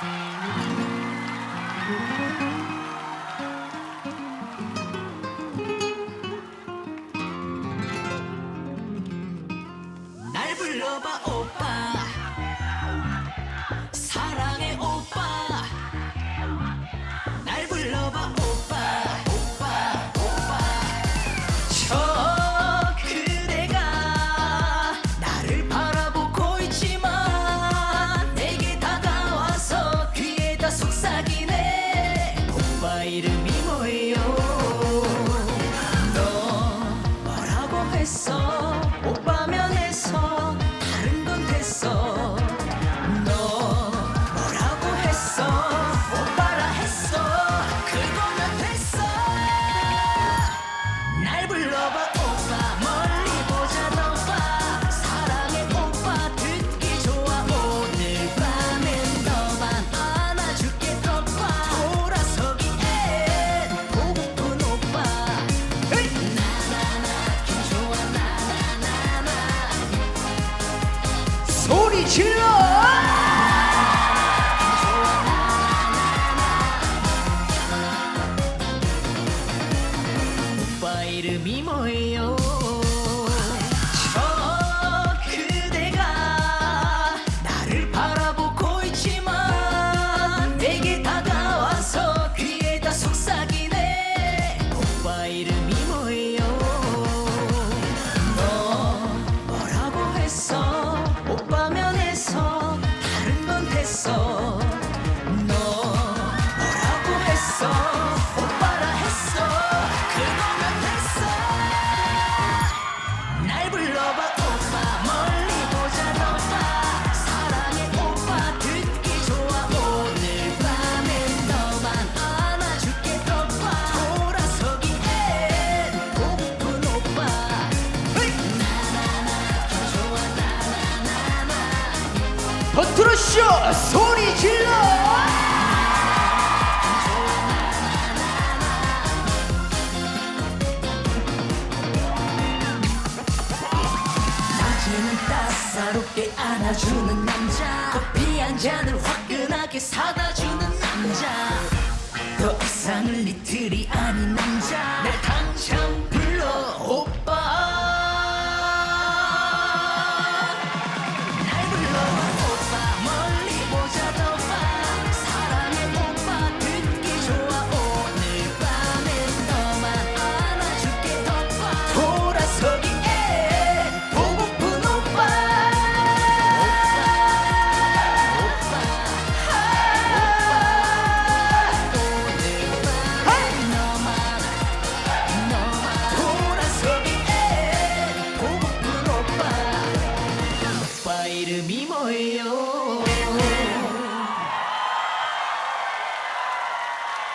날 불러봐 오빠. song. しろモバイル見もえよ。 들어쇼 소리 질러. 당신은 따사롭게 안아주는 남자. 커피 한 잔을 화끈하게 사다 주는 남자. 더 이상을 이틀이 아닌 남자. 날 당장 미모예요